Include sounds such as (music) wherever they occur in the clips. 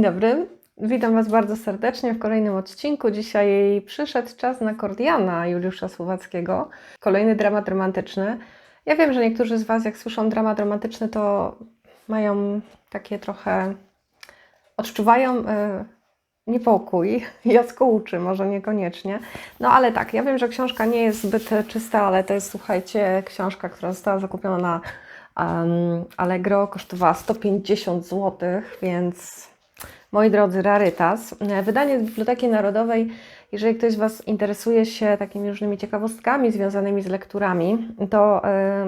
Dzień dobry. Witam Was bardzo serdecznie w kolejnym odcinku. Dzisiaj przyszedł czas na Kordiana Juliusza Słowackiego. Kolejny dramat romantyczny. Ja wiem, że niektórzy z Was, jak słyszą dramat romantyczny, to mają takie trochę. odczuwają y, niepokój. (laughs) Jacko uczy, może niekoniecznie. No ale tak, ja wiem, że książka nie jest zbyt czysta, ale to jest, słuchajcie, książka, która została zakupiona na um, Allegro, kosztowała 150 zł, więc moi drodzy, rarytas. Wydanie z Biblioteki Narodowej, jeżeli ktoś z Was interesuje się takimi różnymi ciekawostkami związanymi z lekturami, to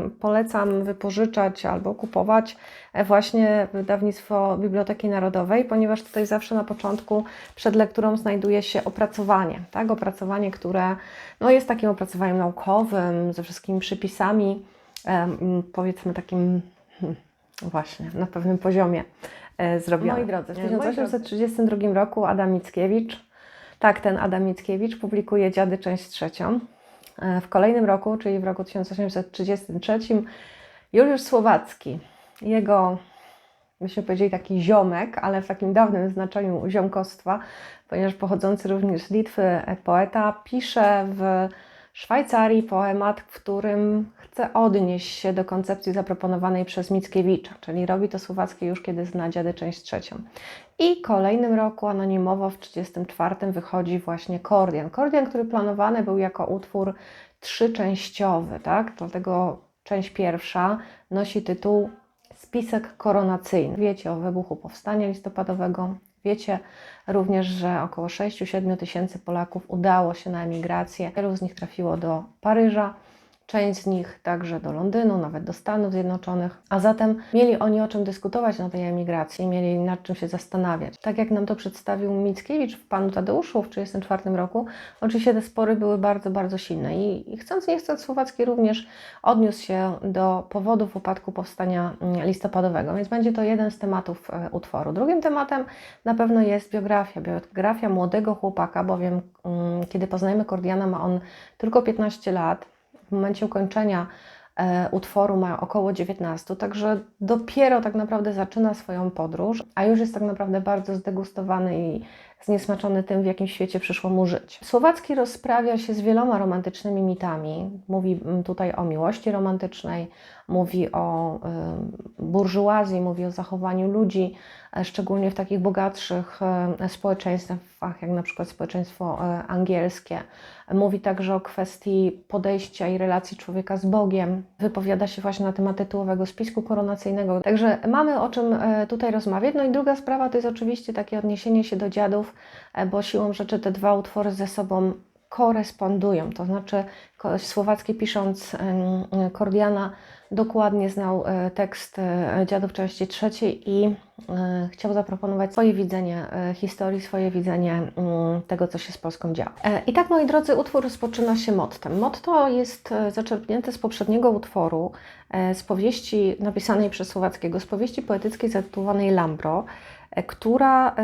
y, polecam wypożyczać albo kupować właśnie wydawnictwo Biblioteki Narodowej, ponieważ tutaj zawsze na początku przed lekturą znajduje się opracowanie, tak? Opracowanie, które no, jest takim opracowaniem naukowym, ze wszystkimi przypisami, powiedzmy takim hmm, właśnie na pewnym poziomie zrobione. Moi drodzy, w 1832 roku Adam Mickiewicz, tak, ten Adam Mickiewicz publikuje Dziady część trzecią. W kolejnym roku, czyli w roku 1833, Juliusz Słowacki, jego, myśmy powiedzieli, taki ziomek, ale w takim dawnym znaczeniu ziomkostwa, ponieważ pochodzący również z Litwy poeta, pisze w Szwajcarii poemat, w którym chce odnieść się do koncepcji zaproponowanej przez Mickiewicza, czyli robi to Słowacki już kiedy zna dziady część trzecią. I kolejnym roku anonimowo w 1934 wychodzi właśnie Kordian. Kordian, który planowany był jako utwór trzyczęściowy, tak? Dlatego część pierwsza nosi tytuł Spisek koronacyjny. Wiecie o wybuchu powstania listopadowego, Wiecie również, że około 6-7 tysięcy Polaków udało się na emigrację. Wielu z nich trafiło do Paryża, część z nich także do Londynu, nawet do Stanów Zjednoczonych, a zatem mieli oni o czym dyskutować na tej emigracji, mieli nad czym się zastanawiać. Tak jak nam to przedstawił Mickiewicz w Panu Tadeuszu w 1934 roku, oczywiście te spory były bardzo, bardzo silne. I, i chcąc nie chcąc Słowacki również odniósł się do powodów upadku powstania mm, listopadowego, więc będzie to jeden z tematów e, utworu. Drugim tematem na pewno jest biografia, biografia młodego chłopaka, bowiem mm, kiedy poznajemy Kordiana ma on tylko 15 lat, w momencie ukończenia e, utworu ma około 19, także dopiero tak naprawdę zaczyna swoją podróż, a już jest tak naprawdę bardzo zdegustowany i zniesmaczony tym, w jakim świecie przyszło mu żyć. Słowacki rozprawia się z wieloma romantycznymi mitami. Mówi tutaj o miłości romantycznej, mówi o y, burżuazji, mówi o zachowaniu ludzi, e, szczególnie w takich bogatszych e, społeczeństwach, jak na przykład społeczeństwo e, angielskie. Mówi także o kwestii podejścia i relacji człowieka z Bogiem. Wypowiada się właśnie na temat tytułowego spisku koronacyjnego. Także mamy o czym tutaj rozmawiać. No i druga sprawa to jest oczywiście takie odniesienie się do dziadów, bo siłą rzeczy te dwa utwory ze sobą korespondują. To znaczy, Słowacki pisząc Kordiana dokładnie znał e, tekst e, Dziadów części trzeciej i e, chciał zaproponować swoje widzenie historii, swoje widzenie mm, tego, co się z Polską działo. I tak, moi drodzy, utwór rozpoczyna się mottem. Motto jest zaczerpnięte z poprzedniego utworu, z powieści napisanej przez Słowackiego, z powieści poetyckiej zatytułowanej Lambro, która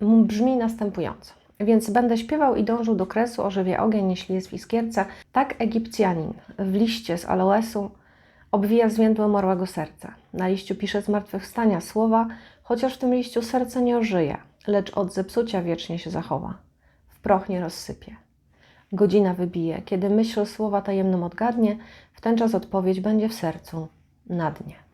brzmi następująco. Więc będę śpiewał i dążył do kresu, ożywie ogień, jeśli jest w iskierce. Tak Egipcjanin w liście z aloesu obwija zwiędłe umarłego serca. Na liściu pisze zmartwychwstania słowa, chociaż w tym liściu serce nie ożyje, lecz od zepsucia wiecznie się zachowa. W proch nie rozsypie. Godzina wybije, kiedy myśl słowa tajemną odgadnie, w ten czas odpowiedź będzie w sercu na dnie.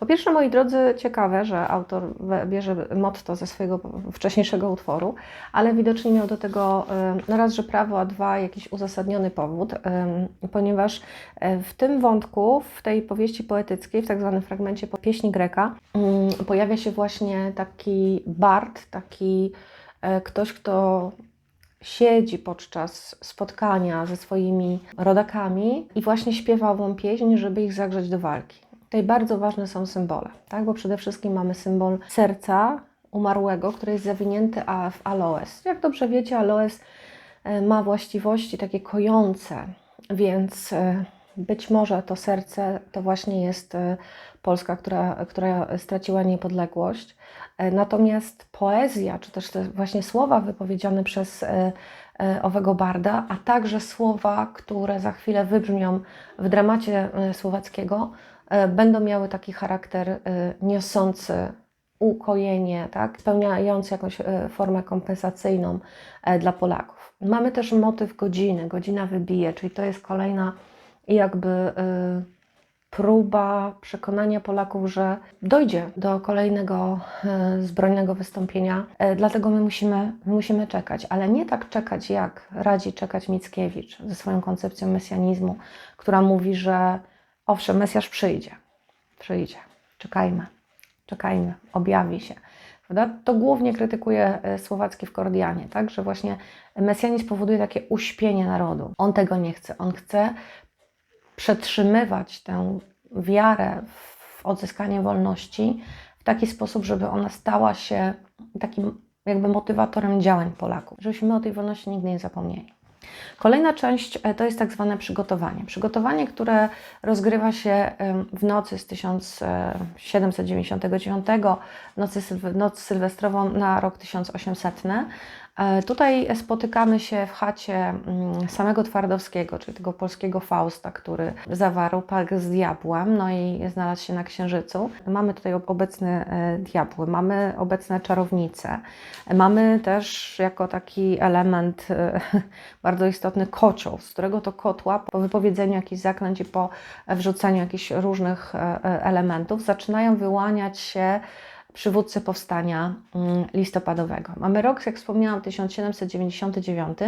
Po pierwsze, moi drodzy, ciekawe, że autor bierze motto ze swojego wcześniejszego utworu, ale widocznie miał do tego no raz, że prawo, a dwa, jakiś uzasadniony powód, ponieważ e, w tym wątku, w tej powieści poetyckiej, w tak zwanym fragmencie pieśni Greka, mm, pojawia się właśnie taki bard, taki e, ktoś, kto siedzi podczas spotkania ze swoimi rodakami i właśnie śpiewa ową pieśń, żeby ich zagrzeć do walki. Tutaj bardzo ważne są symbole, tak? bo przede wszystkim mamy symbol serca umarłego, który jest zawinięty w aloes. Jak dobrze wiecie, aloes e, ma właściwości takie kojące, więc e, być może to serce to właśnie jest e, Polska, która, która straciła niepodległość. Natomiast poezja, czy też te właśnie słowa wypowiedziane przez owego barda, a także słowa, które za chwilę wybrzmią w dramacie słowackiego, będą miały taki charakter e, niosący ukojenie, tak, spełniające jakąś e, formę kompensacyjną e, dla Polaków. Mamy też motyw godziny, godzina wybije, czyli to jest kolejna jakby e, próba przekonania Polaków, że dojdzie do kolejnego zbrojnego wystąpienia. Dlatego my musimy, my musimy czekać, ale nie tak czekać, jak radzi czekać Mickiewicz ze swoją koncepcją mesjanizmu, która mówi, że owszem, Mesjasz przyjdzie, przyjdzie, czekajmy czekajmy, objawi się. Prawda? To głównie krytykuje e, Słowacki w Kordianie, tak? że właśnie mesjanizm powoduje takie uśpienie narodu. On tego nie chce. On chce przetrzymywać tę wiarę w odzyskanie wolności w taki sposób, żeby ona stała się takim jakby motywatorem działań Polaków, żebyśmy o tej wolności nigdy nie zapomnieli. Kolejna część e, to jest tak zwane przygotowanie. Przygotowanie, które rozgrywa się w nocy z 1799, nocy, noc sylwestrową na rok 1800. E, tutaj spotykamy się w chacie mm, samego Twardowskiego, czyli tego polskiego Fausta, który zawarł pakt z diabłem, no i znalazł się na Księżycu. Mamy tutaj obecne e, diabły, mamy obecne czarownice, mamy też jako taki element e, (laughs) bardzo istotny kocioł, z którego to kotła po wypowiedzeniu jakichś zaklęć i po wrzuceniu jakichś różnych elementów zaczynają wyłaniać się przywódcy powstania mm, listopadowego. Mamy rok, jak wspomniałam, 1799,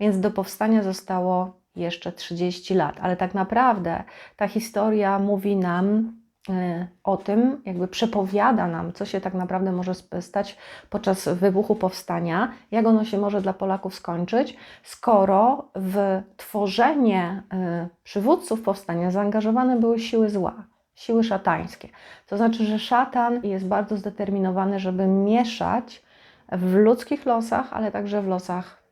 więc do powstania zostało jeszcze 30 lat, ale tak naprawdę ta historia mówi nam y, o tym, jakby przepowiada nam, co się tak naprawdę może stać podczas wybuchu powstania, jak ono się może dla Polaków skończyć, skoro w tworzenie y, przywódców powstania zaangażowane były siły zła siły szatańskie. To znaczy, że szatan jest bardzo zdeterminowany, żeby mieszać w ludzkich losach, ale także w losach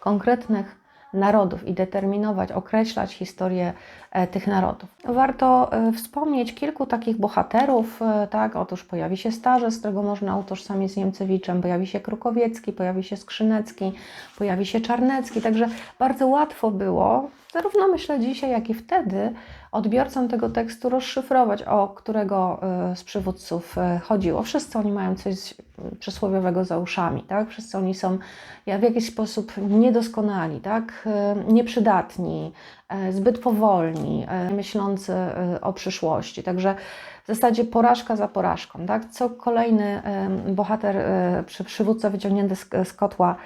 konkretnych narodów i determinować, określać historię e, tych narodów. Warto e, wspomnieć kilku takich bohaterów, e, tak, otóż pojawi się Starzec, którego można utożsamić z Niemcewiczem, pojawi się Krukowiecki, pojawi się Skrzynecki, pojawi się Czarnecki, także bardzo łatwo było, zarówno myślę dzisiaj, jak i wtedy, odbiorcom tego tekstu rozszyfrować, o którego z przywódców chodziło. Wszyscy oni mają coś przysłowiowego za uszami, tak? Wszyscy oni są w jakiś sposób niedoskonali, tak? Nieprzydatni, zbyt powolni, e, myślący e, o przyszłości. Także w zasadzie porażka za porażką, tak? Co kolejny bohater, przywódca wyciągnięty z, kotła,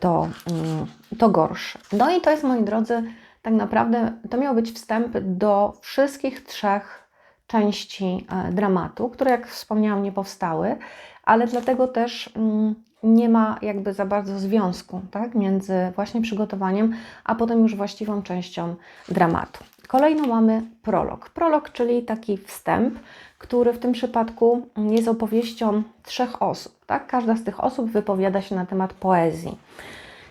to, mm, to gorszy. No i to jest, moi drodzy, tak naprawdę to miał być wstęp do wszystkich trzech części dramatu, które, jak wspomniałam, nie powstały, ale dlatego też mm, nie ma jakby za bardzo związku tak, między właśnie przygotowaniem, a potem już właściwą częścią dramatu. Kolejno mamy prolog. Prolog, czyli taki wstęp, który w tym przypadku jest opowieścią trzech osób. Tak? Każda z tych osób wypowiada się na temat poezji.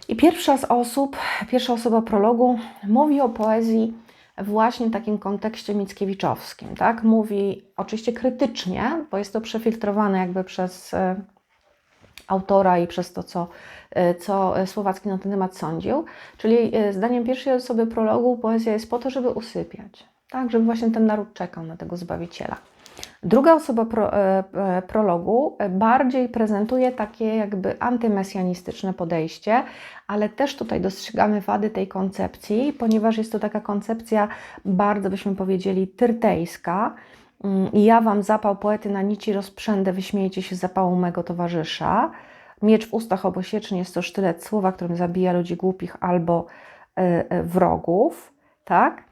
I pierwsza z osób, pierwsza osoba prologu mówi o poezji właśnie w takim kontekście mickiewiczowskim. Tak? Mówi oczywiście krytycznie, bo jest to przefiltrowane jakby przez e, autora i przez to, co, e, co Słowacki na ten temat sądził. Czyli e, zdaniem pierwszej osoby prologu poezja jest po to, żeby usypiać, tak? żeby właśnie ten naród czekał na tego Zbawiciela. Druga osoba pro, e, e, prologu bardziej prezentuje takie jakby antymesjanistyczne podejście, ale też tutaj dostrzegamy wady tej koncepcji, ponieważ jest to taka koncepcja bardzo, byśmy powiedzieli, tyrtejska. Mm, ja wam zapał poety na nici rozprzędę, wyśmiejecie się z zapału mego towarzysza. Miecz w ustach obosieczny jest to sztylet słowa, którym zabija ludzi głupich albo e, wrogów, tak?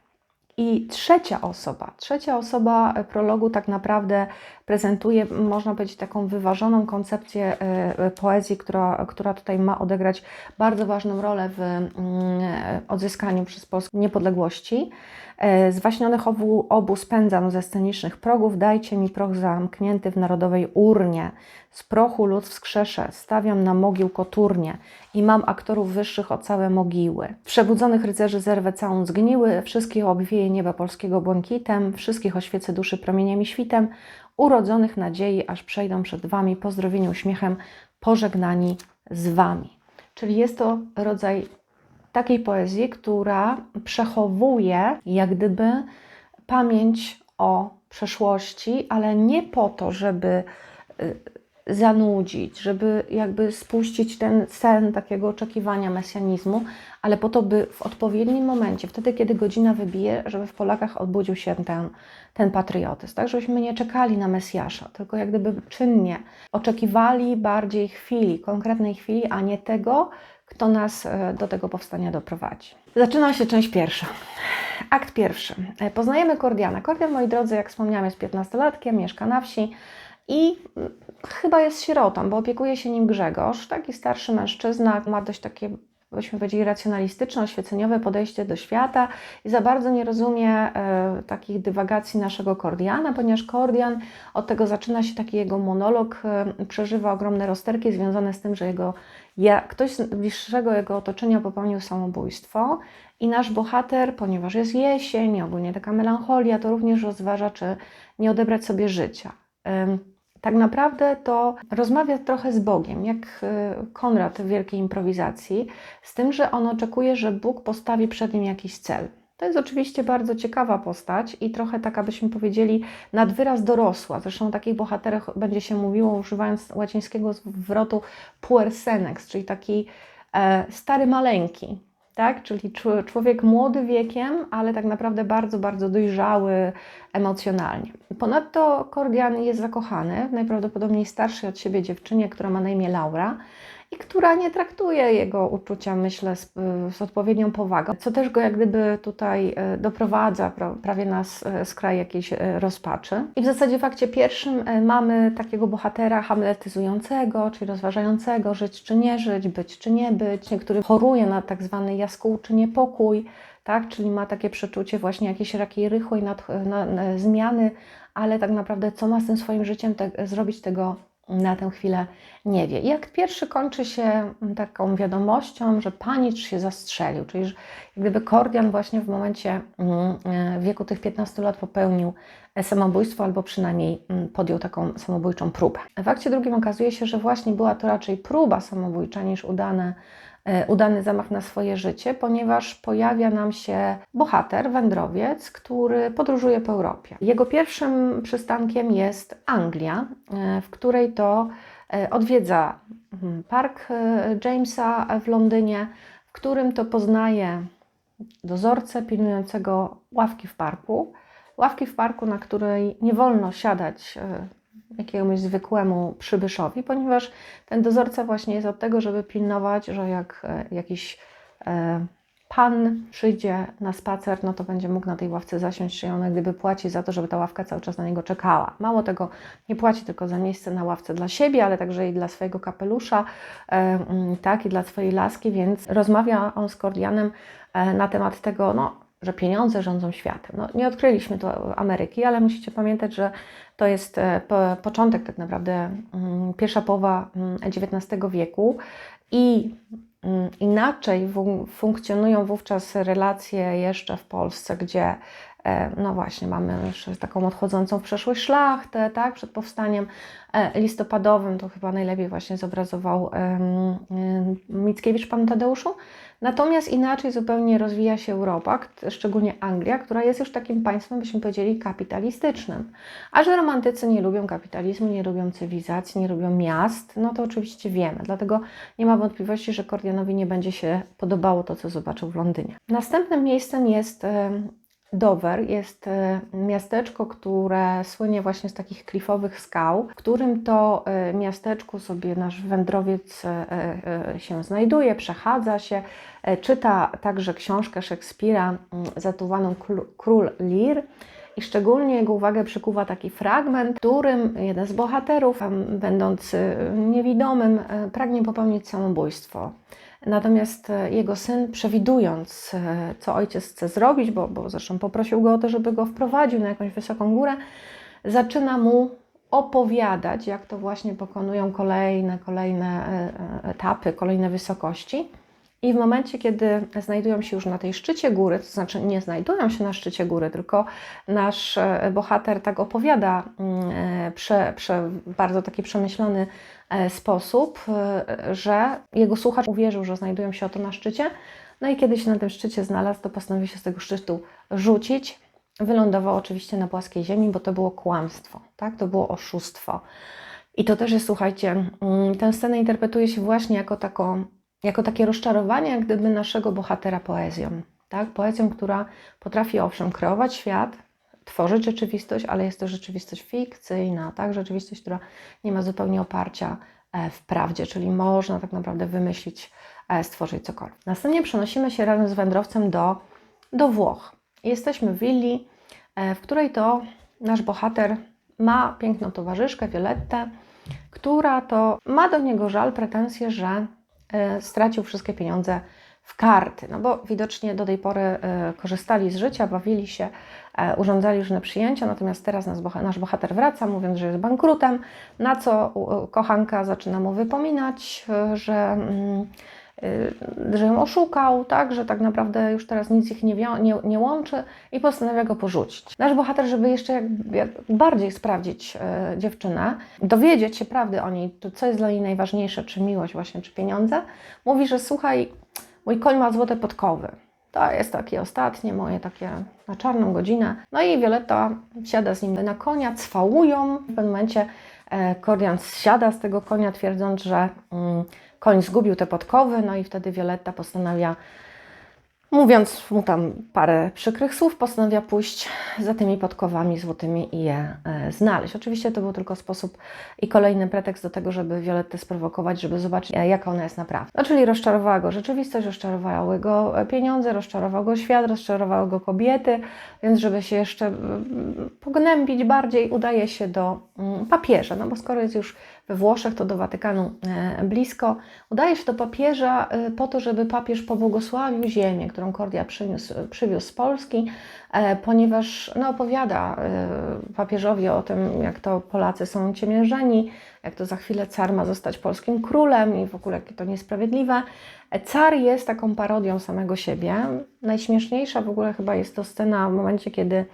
I trzecia osoba, trzecia osoba prologu tak naprawdę prezentuje, można powiedzieć, taką wyważoną koncepcję e, poezji, która, która tutaj ma odegrać bardzo ważną rolę w mm, odzyskaniu przez Polskę niepodległości. E, zwaśnionych obu, obu spędzam ze scenicznych progów, dajcie mi proch zamknięty w narodowej urnie. Z prochu lud wskrzeszę, stawiam na mogił koturnie i mam aktorów wyższych o całe mogiły. Przebudzonych rycerzy zerwę całą zgniły, wszystkich obwieje nieba polskiego błękitem, wszystkich oświecę duszy promieniem i świtem, urodzonych nadziei, aż przejdą przed Wami pozdrowieniu uśmiechem, pożegnani z Wami. Czyli jest to rodzaj takiej poezji, która przechowuje jak gdyby pamięć o przeszłości, ale nie po to, żeby y, zanudzić, żeby jakby spuścić ten sen takiego oczekiwania mesjanizmu, ale po to, by w odpowiednim momencie, wtedy kiedy godzina wybije, żeby w Polakach odbudził się ten, ten patriotyzm, tak, żebyśmy nie czekali na Mesjasza, tylko jak gdyby czynnie oczekiwali bardziej chwili, konkretnej chwili, a nie tego, kto nas e, do tego powstania doprowadzi. Zaczyna się część pierwsza. Akt pierwszy. E, Poznajemy Kordiana. Kordian, moi drodzy, jak wspomniałam, jest 15-latkiem, mieszka na wsi i chyba jest sierotą, bo opiekuje się nim Grzegorz, taki starszy mężczyzna, ma dość takie byśmy powiedzieli, racjonalistyczne, oświeceniowe podejście do świata i za bardzo nie rozumie e, takich dywagacji naszego Kordiana, ponieważ Kordian, od tego zaczyna się taki jego monolog, e, przeżywa ogromne rozterki związane z tym, że jego, ja, ktoś z bliższego jego otoczenia popełnił samobójstwo i nasz bohater, ponieważ jest jesień, ogólnie taka melancholia, to również rozważa, czy nie odebrać sobie życia. Tak naprawdę to rozmawia trochę z Bogiem, jak y, Konrad w wielkiej improwizacji, z tym, że on oczekuje, że Bóg postawi przed nim jakiś cel. To jest oczywiście bardzo ciekawa postać i trochę taka, byśmy powiedzieli, nad wyraz dorosła. Zresztą o takich bohaterach będzie się mówiło, używając łacińskiego zwrotu puer senex, czyli taki e, stary maleńki, tak? Czyli człowiek młody wiekiem, ale tak naprawdę bardzo, bardzo dojrzały emocjonalnie. Ponadto Kordian jest zakochany w najprawdopodobniej starszej od siebie dziewczynie, która ma na imię Laura i która nie traktuje jego uczucia, myślę, z, z, odpowiednią powagą, co też go jak gdyby tutaj e, doprowadza prawie na skraj jakiejś e, rozpaczy. I w zasadzie w fakcie pierwszym e, mamy takiego bohatera hamletyzującego, czyli rozważającego żyć czy nie żyć, być czy nie być, który choruje na tak zwany jaskółczy niepokój, tak? czyli ma takie przeczucie właśnie jakiejś takiej rychłej nad, na, na, zmiany, ale tak naprawdę co ma z tym swoim życiem te, zrobić, tego na tę chwilę nie wie. I pierwszy kończy się taką wiadomością, że panicz się zastrzelił, czyli że gdyby Kordian właśnie w momencie mm, e, wieku tych 15 lat popełnił samobójstwo albo przynajmniej mm, podjął taką samobójczą próbę. W akcie drugim okazuje się, że właśnie była to raczej próba samobójcza niż udane udany zamach na swoje życie, ponieważ pojawia nam się bohater, wędrowiec, który podróżuje po Europie. Jego pierwszym przystankiem jest Anglia, e, w której to e, odwiedza mhm, park Jamesa w Londynie, w którym to poznaje dozorcę pilnującego ławki w parku. Ławki w parku, na której nie wolno siadać jakiemuś zwykłemu przybyszowi, ponieważ ten dozorca właśnie jest od tego, żeby pilnować, że jak e, jakiś e, pan przyjdzie na spacer, no to będzie mógł na tej ławce zasiąść, czy on gdyby płaci za to, żeby ta ławka cały czas na niego czekała. Mało tego, nie płaci tylko za miejsce na ławce dla siebie, ale także i dla swojego kapelusza, e, mm, tak, i dla swojej laski, więc rozmawia on z Kordianem na temat tego, no że pieniądze rządzą światem. No, nie odkryliśmy tu Ameryki, ale musicie pamiętać, że to jest e, początek tak naprawdę, mm, pierwsza połowa XIX mm, wieku i mm, inaczej funkcjonują wówczas relacje jeszcze w Polsce, gdzie no właśnie, mamy jeszcze taką odchodzącą w przeszłość szlachtę, tak, przed powstaniem e, listopadowym, to chyba najlepiej właśnie zobrazował Mickiewicz Pan Tadeuszu, Natomiast inaczej zupełnie rozwija się Europa, szczególnie Anglia, która jest już takim państwem, byśmy powiedzieli, kapitalistycznym. A że romantycy nie lubią kapitalizmu, nie lubią cywilizacji, nie lubią miast, no to oczywiście wiemy. Dlatego nie ma wątpliwości, że Kordianowi nie będzie się podobało to, co zobaczył w Londynie. Następnym miejscem jest Dover jest e, miasteczko, które słynie właśnie z takich klifowych skał, w którym to e, miasteczku sobie nasz wędrowiec e, się znajduje, przechadza się, czyta także książkę Szekspira zatytułowaną Król Lear. I szczególnie jego uwagę przykuwa taki fragment, w którym jeden z bohaterów, będąc niewidomym, pragnie popełnić samobójstwo. Natomiast e, jego syn, przewidując, e, co ojciec chce zrobić, bo, bo zresztą poprosił go o to, żeby go wprowadził na jakąś wysoką górę, zaczyna mu opowiadać, jak to właśnie pokonują kolejne, kolejne e, etapy, kolejne wysokości. I w momencie, kiedy znajdują się już na tej szczycie góry, to znaczy nie znajdują się na szczycie góry, tylko nasz bohater tak opowiada mm, prze, prze, bardzo taki przemyślony E, sposób, e, że jego słuchacz uwierzył, że znajdują się oto na szczycie. No i kiedy się na tym szczycie znalazł, to postanowił się z tego szczytu rzucić. Wylądował oczywiście na płaskiej ziemi, bo to było kłamstwo, tak? to było oszustwo. I to też jest, słuchajcie, mm, tę scenę interpretuje się właśnie jako, taką, jako takie rozczarowanie, jak gdyby naszego bohatera poezją. Tak? Poezją, która potrafi owszem kreować świat, tworzyć rzeczywistość, ale jest to rzeczywistość fikcyjna, tak? rzeczywistość, która nie ma zupełnie oparcia e, w prawdzie, czyli można tak naprawdę wymyślić, e, stworzyć cokolwiek. Następnie przenosimy się razem z wędrowcem do, do Włoch. Jesteśmy w willi, e, w której to nasz bohater ma piękną towarzyszkę, Violettę, która to ma do niego żal, pretensje, że stracił wszystkie pieniądze w karty, no bo widocznie do tej pory e, korzystali z życia, bawili się, e, urządzali różne przyjęcia, natomiast teraz nasz bohater wraca, mówiąc, że jest bankrutem, na co kochanka zaczyna mu wypominać, e, że, mm, że ją oszukał, tak, że tak naprawdę już teraz nic ich nie, nie, nie łączy i postanawia go porzucić. Nasz bohater, żeby jeszcze jak, jak bardziej sprawdzić dziewczynę, dowiedzieć się prawdy o niej, to co jest dla niej najważniejsze, czy miłość właśnie, czy pieniądze, mówi, że słuchaj, Mój koń ma złote podkowy. To jest takie ostatnie moje takie na czarną godzinę. No i Violetta siada z nim na konia, cwałują. W pewnym momencie e, Kordian siada z tego konia, twierdząc, że mm, koń zgubił te podkowy. No i wtedy Violetta postanawia Mówiąc mu tam parę przykrych słów, postanawia pójść za tymi podkowami złotymi i je e, znaleźć. Oczywiście to był tylko sposób i kolejny pretekst do tego, żeby Violettę sprowokować, żeby zobaczyć, e, jaka ona jest naprawdę. No, czyli rozczarowała go rzeczywistość, rozczarowały go e, pieniądze, rozczarował go świat, rozczarowały go kobiety, więc żeby się jeszcze mm, pognębić bardziej, udaje się do mm, papieża, no bo skoro jest już we Włoszech, to do Watykanu blisko, udaje się do papieża po to, żeby papież pobłogosławił ziemię, którą Kordia przyniósł, przywiózł z Polski, e, ponieważ no, opowiada e, papieżowi o tym, jak to Polacy są ciemiężeni, jak to za chwilę car ma zostać polskim królem i w ogóle jakie to niesprawiedliwe. Car jest taką parodią samego siebie. Najśmieszniejsza w ogóle chyba jest to scena w momencie, kiedy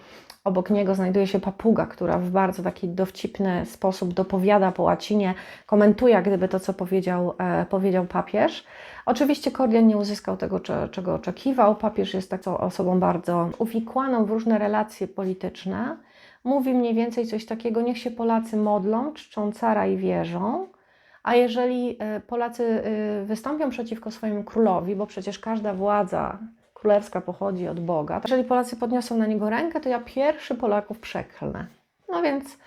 Obok niego znajduje się papuga, która w bardzo taki dowcipny sposób dopowiada po łacinie, komentuje jak gdyby to, co powiedział, e, powiedział papież. Oczywiście Kordian nie uzyskał tego, czego oczekiwał. Papież jest taką osobą bardzo uwikłaną w różne relacje polityczne. Mówi mniej więcej coś takiego, niech się Polacy modlą, czczą cara i wierzą, a jeżeli e, Polacy e, wystąpią przeciwko swojemu królowi, bo przecież każda władza królewska pochodzi od Boga. Jeżeli Polacy podniosą na niego rękę, to ja pierwszy Polaków przeklnę. No więc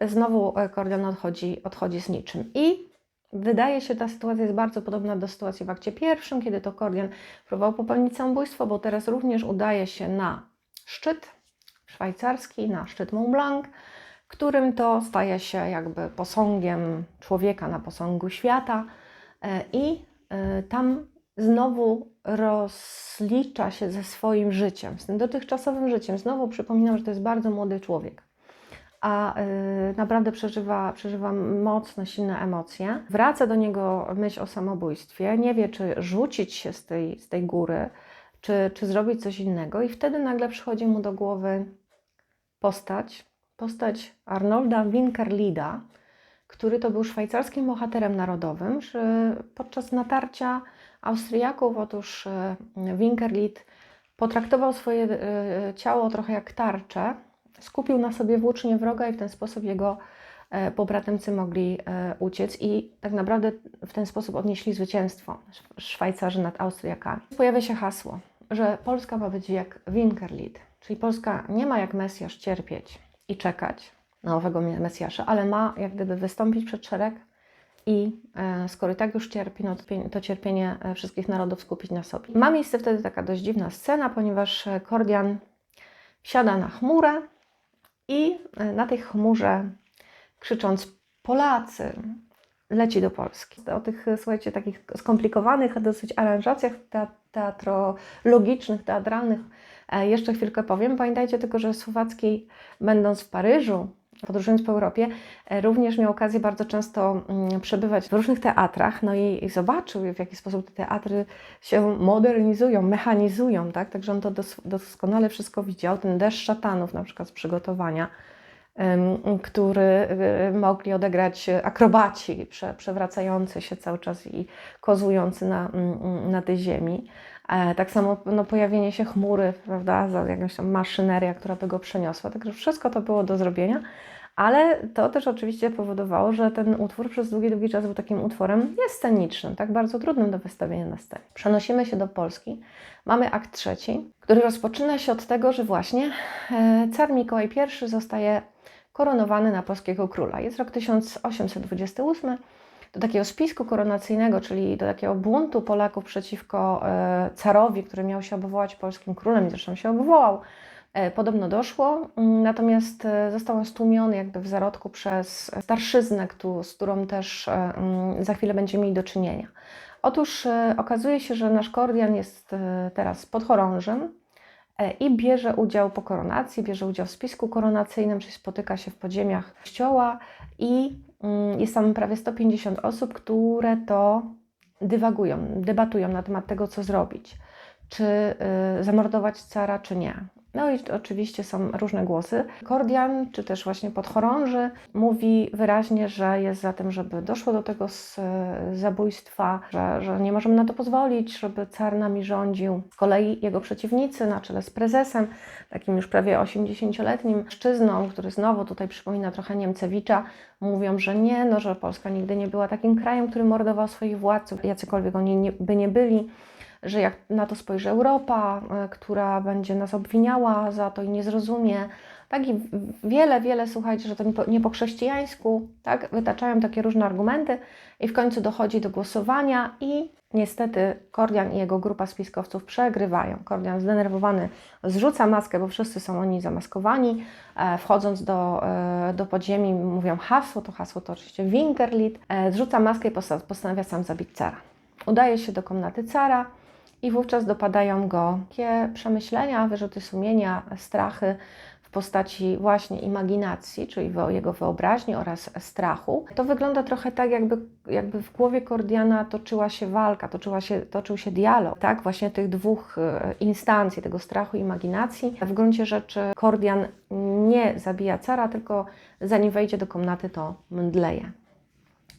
znowu Kordian odchodzi, odchodzi z niczym. I wydaje się, ta sytuacja jest bardzo podobna do sytuacji w akcie pierwszym, kiedy to Kordian próbował popełnić samobójstwo, bo teraz również udaje się na szczyt szwajcarski, na szczyt Mont Blanc, którym to staje się jakby posągiem człowieka na posągu świata e, i e, tam znowu rozlicza się ze swoim życiem, z tym dotychczasowym życiem. Znowu przypominam, że to jest bardzo młody człowiek, a yy, naprawdę przeżywa, przeżywa mocne, silne emocje. Wraca do niego myśl o samobójstwie, nie wie, czy rzucić się z tej, z tej góry, czy, czy zrobić coś innego, i wtedy nagle przychodzi mu do głowy postać, postać Arnolda Winkerlida, który to był szwajcarskim bohaterem narodowym, że podczas natarcia Austriaków. Otóż e, Winkerlied potraktował swoje e, ciało trochę jak tarczę, skupił na sobie włócznie wroga i w ten sposób jego e, pobratymcy mogli uciec i tak naprawdę w ten sposób odnieśli zwycięstwo Szwajcarzy nad Austriakami. Pojawia się hasło, że Polska ma być jak Winkerlied, czyli Polska nie ma jak Mesjasz cierpieć i czekać na nowego Mesjasza, ale ma jak gdyby wystąpić przed szereg i e, skoro i tak już cierpi, no to cierpienie e, wszystkich narodów skupić na sobie. Ma miejsce wtedy taka dość dziwna scena, ponieważ e, Kordian wsiada na chmurę i na tej chmurze krzycząc Polacy, leci do Polski. O tych, słuchajcie, takich skomplikowanych dosyć aranżacjach teatrologicznych, teatralnych jeszcze chwilkę powiem. Pamiętajcie tylko, że Słowacki, będąc w Paryżu, podróżując po Europie, e, również miał okazję bardzo często mm, przebywać w różnych teatrach, no i zobaczył, w jaki sposób te teatry się modernizują, mechanizują, tak? Także on to doskonale wszystko widział. Ten deszcz szatanów na przykład z przygotowania, który mogli odegrać akrobaci przewracający się cały czas i kozujący na, mm, na tej ziemi. E, tak samo no, pojawienie się chmury, prawda, za jakąś tam maszynerię, która by go przeniosła. Także wszystko to było do zrobienia, Ale to też oczywiście powodowało, że ten utwór przez długi, długi czas był takim utworem niescenicznym, tak bardzo trudnym do wystawienia na scenie. Przenosimy się do Polski. Mamy akt trzeci, który rozpoczyna się od tego, że właśnie e, car Mikołaj I zostaje koronowany na polskiego króla. Jest rok 1828. Do takiego spisku koronacyjnego, czyli do takiego buntu Polaków przeciwko e, carowi, który miał się obwołać polskim królem zresztą się obwołał, e, podobno doszło. Mm, Natomiast e, został on stłumiony jakby w zarodku przez starszyznę, z którą też mm, za chwilę będziemy mieli do czynienia. Otóż okazuje się, że nasz Kordian jest teraz podchorążym e, i bierze udział po koronacji, bierze udział w spisku koronacyjnym, czyli spotyka się w podziemiach kościoła i jest tam prawie 150 osób, które to dywagują, debatują na temat tego, co zrobić. Czy y, zamordować cara, czy nie. No i oczywiście są różne głosy. Kordian, czy też właśnie podchorąży, mówi wyraźnie, że jest za tym, żeby doszło do tego z, zabójstwa, że, że nie możemy na to pozwolić, żeby car nami rządził. Z kolei jego przeciwnicy, na czele z prezesem, takim już prawie 80-letnim mężczyzną, który znowu tutaj przypomina trochę Niemcewicza, mówią, że nie, no, że Polska nigdy nie była takim krajem, który mordował swoich władców, jacykolwiek oni nie, by nie byli że jak na to spojrzy Europa, e, która będzie nas obwiniała za to i nie zrozumie, tak i wiele, wiele, słuchajcie, że to nie po, chrześcijańsku, tak, wytaczają takie różne argumenty i w końcu dochodzi do głosowania i niestety Kordian i jego grupa spiskowców przegrywają. Kordian zdenerwowany zrzuca maskę, bo wszyscy są oni zamaskowani, e, wchodząc do, e, do podziemi mówią hasło, to hasło to oczywiście Winterlit, e, zrzuca maskę i posta- postanawia sam zabić cara. Udaje się do komnaty cara, i wówczas dopadają go takie przemyślenia, wyrzuty sumienia, strachy w postaci właśnie imaginacji, czyli jego wyobraźni oraz strachu. To wygląda trochę tak, jakby, jakby w głowie Kordiana toczyła się walka, toczyła się, toczył się dialog, tak? Właśnie tych dwóch e, instancji, tego strachu i imaginacji. W gruncie rzeczy Kordian nie zabija cara, tylko zanim wejdzie do komnaty, to mdleje.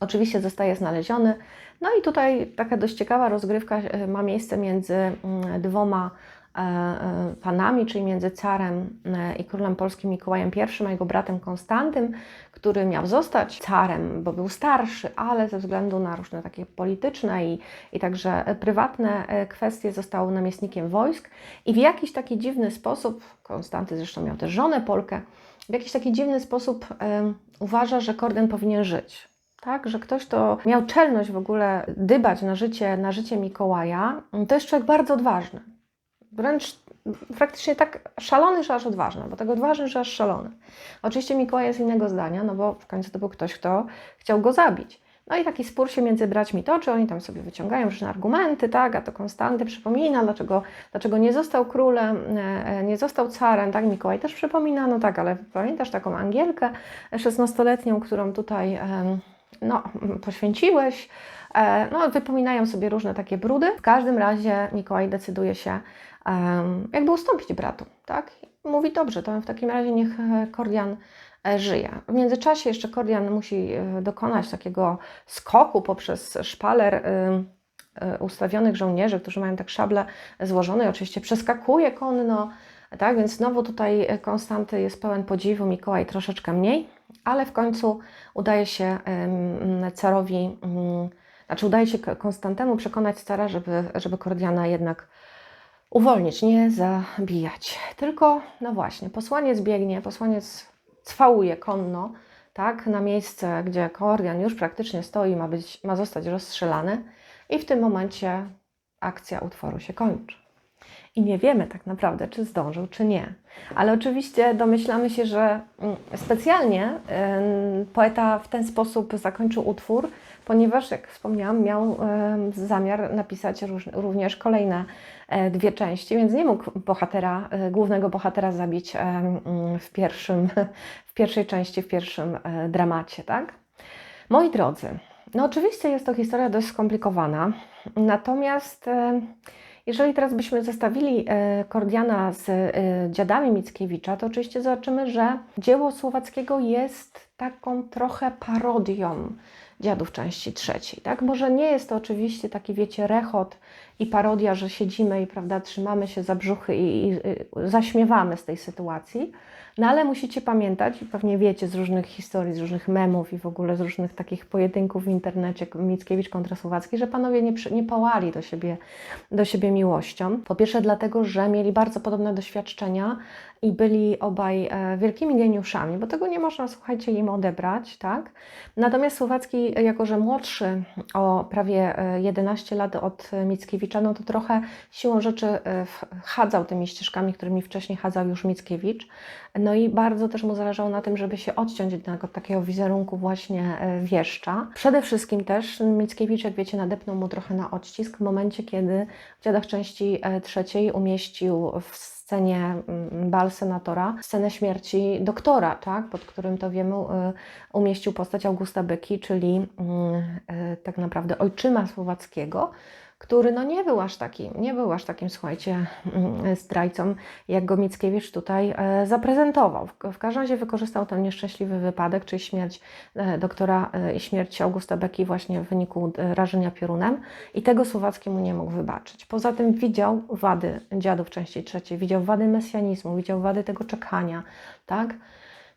Oczywiście zostaje znaleziony. No i tutaj taka dość ciekawa rozgrywka e, ma miejsce między mm, dwoma e, e, panami, czyli między carem i królem polskim Mikołajem I, a jego bratem Konstantym, który miał zostać carem, bo był starszy, ale ze względu na różne takie polityczne i, i także prywatne kwestie został namiestnikiem wojsk i w jakiś taki dziwny sposób, Konstanty zresztą miał też żonę Polkę, w jakiś taki dziwny sposób uważa, że Kordian powinien żyć tak, że ktoś, kto miał czelność w ogóle dybać na życie, na życie Mikołaja, to jest człowiek bardzo odważny. Wręcz praktycznie tak szalony, że aż odważny, bo tak odważny, że aż szalony. Oczywiście Mikołaj jest innego zdania, no bo w końcu to był ktoś, kto chciał go zabić. No i taki spór się między braćmi toczy, oni tam sobie wyciągają różne argumenty, tak, a to Konstanty przypomina, dlaczego, dlaczego nie został królem, e, nie został carem, tak, Mikołaj też przypomina, no tak, ale pamiętasz taką Angielkę 16-letnią, którą tutaj no, poświęciłeś. E, No, wypominają sobie różne takie brudy. W każdym razie Mikołaj decyduje się jakby ustąpić bratu, tak? Mówi, dobrze, to w takim razie niech e, Kordian e, żyje. W międzyczasie jeszcze Kordian musi dokonać takiego skoku poprzez szpaler ustawionych żołnierzy, którzy mają tak szable złożone i oczywiście przeskakuje konno, tak? Więc znowu tutaj Konstanty jest pełen podziwu, Mikołaj troszeczkę mniej, ale w końcu udaje się carowi, mm, znaczy udaje się Konstantemu przekonać cara, żeby, żeby Kordiana jednak uwolnić, nie zabijać. Tylko, no właśnie, posłaniec biegnie, posłaniec cwałuje konno, tak, na miejsce, gdzie Kordian już praktycznie stoi, ma, być, ma zostać rozstrzelany i w tym momencie akcja utworu się kończy. I nie wiemy tak naprawdę, czy zdążył, czy nie. Ale oczywiście domyślamy się, że mm, specjalnie poeta w ten sposób zakończył utwór, ponieważ, jak wspomniałam, miał zamiar napisać również kolejne e, dwie części, więc nie mógł bohatera, e, głównego bohatera zabić mm, w, pierwszym, (laughs) w pierwszej części, w pierwszym e, dramacie, tak? Moi drodzy, no oczywiście jest to historia dość skomplikowana, natomiast jeżeli teraz byśmy zestawili e, Kordiana z e, dziadami Mickiewicza, to oczywiście zobaczymy, że dzieło Słowackiego jest taką trochę parodią dziadów części trzeciej. Tak? Może nie jest to oczywiście taki, wiecie, rechot i parodia, że siedzimy i prawda, trzymamy się za brzuchy i, i, i zaśmiewamy z tej sytuacji, no ale musicie pamiętać, i pewnie wiecie z różnych historii, z różnych memów i w ogóle z różnych takich pojedynków w internecie Mickiewicz kontra Słowacki, że panowie nie, nie pałali do siebie, do siebie miłością. Po pierwsze dlatego, że mieli bardzo podobne doświadczenia i byli obaj e, wielkimi geniuszami, bo tego nie można, słuchajcie, im odebrać, tak? Natomiast Słowacki, jako że młodszy o prawie e, 11 lat od Mickiewicza, no to trochę siłą rzeczy e, chadzał tymi ścieżkami, którymi wcześniej chadzał już Mickiewicz. No i bardzo też mu zależało na tym, żeby się odciąć jednak od takiego wizerunku właśnie e, wieszcza. Przede wszystkim też Mickiewicz, jak wiecie, nadepnął mu trochę na odcisk w momencie, kiedy w Dziadach części e, trzeciej umieścił w scenie mm, bal senatora scenę śmierci doktora, tak, pod którym to wiemy e, umieścił postać Augusta Byki, czyli mm, e, tak naprawdę ojczyma Słowackiego, który no nie był aż takim, nie był aż takim, słuchajcie, mm, zdrajcą, jak go Mickiewicz tutaj e, zaprezentował. W, każdym razie wykorzystał ten nieszczęśliwy wypadek, czyli śmierć e, doktora e, i śmierć Augusta Beki właśnie w wyniku rażenia piorunem i tego Słowacki mu nie mógł wybaczyć. Poza tym widział wady dziadów części trzeciej, widział wady mesjanizmu, widział wady tego czekania, tak?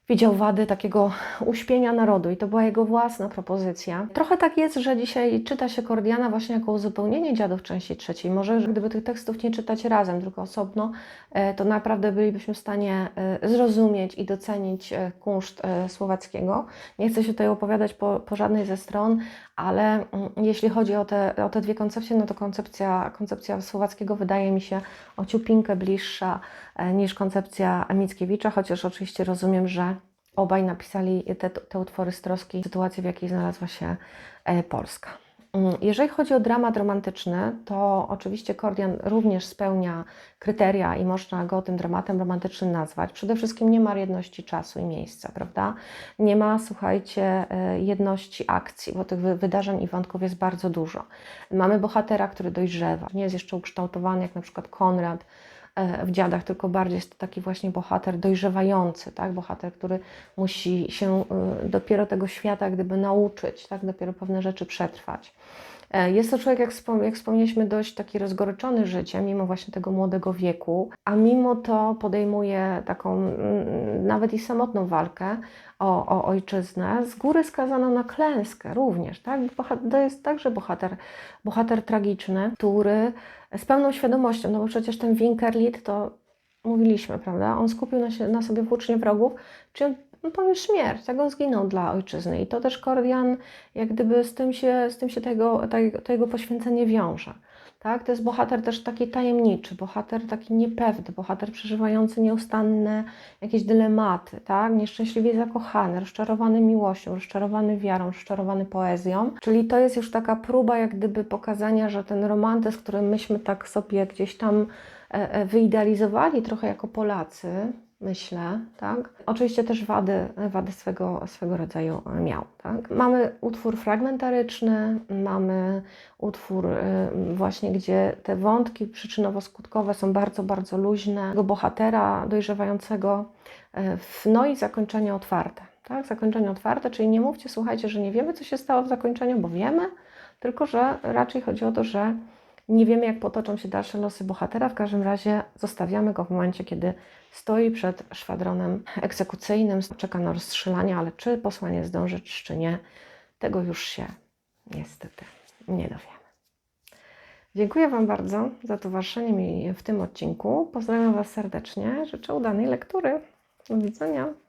Widział wady takiego uśpienia narodu i to była jego własna propozycja. Trochę tak jest, że dzisiaj czyta się Kordiana właśnie jako uzupełnienie dziadów części trzeciej. Może że gdyby tych tekstów nie czytać razem, tylko osobno, e, to naprawdę bylibyśmy w stanie e, zrozumieć i docenić e, kunszt Słowackiego. Nie chcę się tutaj opowiadać po, po żadnej ze stron, ale mm, jeśli chodzi o te, o te dwie koncepcje, no to koncepcja, koncepcja Słowackiego wydaje mi się o ciupinkę bliższa e, niż koncepcja Mickiewicza, chociaż oczywiście rozumiem, że obaj napisali te, te utwory z troski sytuacji, w jakiej znalazła się e, Polska. Mm, Jeżeli chodzi o dramat romantyczny, to oczywiście Kordian również spełnia kryteria i można go tym dramatem romantycznym nazwać. Przede wszystkim nie ma jedności czasu i miejsca, prawda? Nie ma, słuchajcie, e, jedności akcji, bo tych wy- wydarzeń i wątków jest bardzo dużo. Mamy bohatera, który dojrzewa, nie jest jeszcze ukształtowany jak na przykład Konrad, w dziadach, tylko bardziej jest to taki właśnie bohater dojrzewający, tak? bohater, który musi się y, dopiero tego świata gdyby nauczyć, tak? dopiero pewne rzeczy przetrwać. E, Jest to człowiek, jak, wspom- jak wspomnieliśmy, dość taki rozgoryczony życiem, mimo właśnie tego młodego wieku, a mimo to podejmuje taką mm, nawet i samotną walkę o, o ojczyznę, z góry skazaną na klęskę również. Tak? To jest także bohater, bohater tragiczny, który z pełną świadomością, no bo przecież ten Winkerlit to mówiliśmy, prawda? On skupił na, się, na sobie włócznie wrogów, czy on, on powie śmierć, tak on zginął dla ojczyzny. I to też Kordian, jak gdyby z tym się, z tym się tego, tego, to jego poświęcenie wiąże. Tak? To jest bohater też taki tajemniczy, bohater taki niepewny, bohater przeżywający nieustanne jakieś dylematy, tak? nieszczęśliwie zakochany, rozczarowany miłością, rozczarowany wiarą, rozczarowany poezją. Czyli to jest już taka próba jak gdyby pokazania, że ten romantyzm, który myśmy tak sobie gdzieś tam e, e, wyidealizowali trochę jako Polacy, myślę, tak? Oczywiście też wady, wady swego, swego rodzaju miał, tak? Mamy utwór fragmentaryczny, mamy utwór y, właśnie, gdzie te wątki przyczynowo-skutkowe są bardzo, bardzo luźne, tego bohatera dojrzewającego, y, no i zakończenie otwarte, tak? Zakończenie otwarte, czyli nie mówcie, słuchajcie, że nie wiemy, co się stało w zakończeniu, bo wiemy, tylko że raczej chodzi o to, że nie wiemy, jak potoczą się dalsze losy bohatera. W każdym razie zostawiamy go w momencie, kiedy stoi przed szwadronem egzekucyjnym, czeka na rozstrzelanie, ale czy posłanie zdąży, czy nie, tego już się niestety nie dowiemy. Dziękuję Wam bardzo za towarzyszenie mi w tym odcinku. Pozdrawiam Was serdecznie. Życzę udanej lektury. Do widzenia.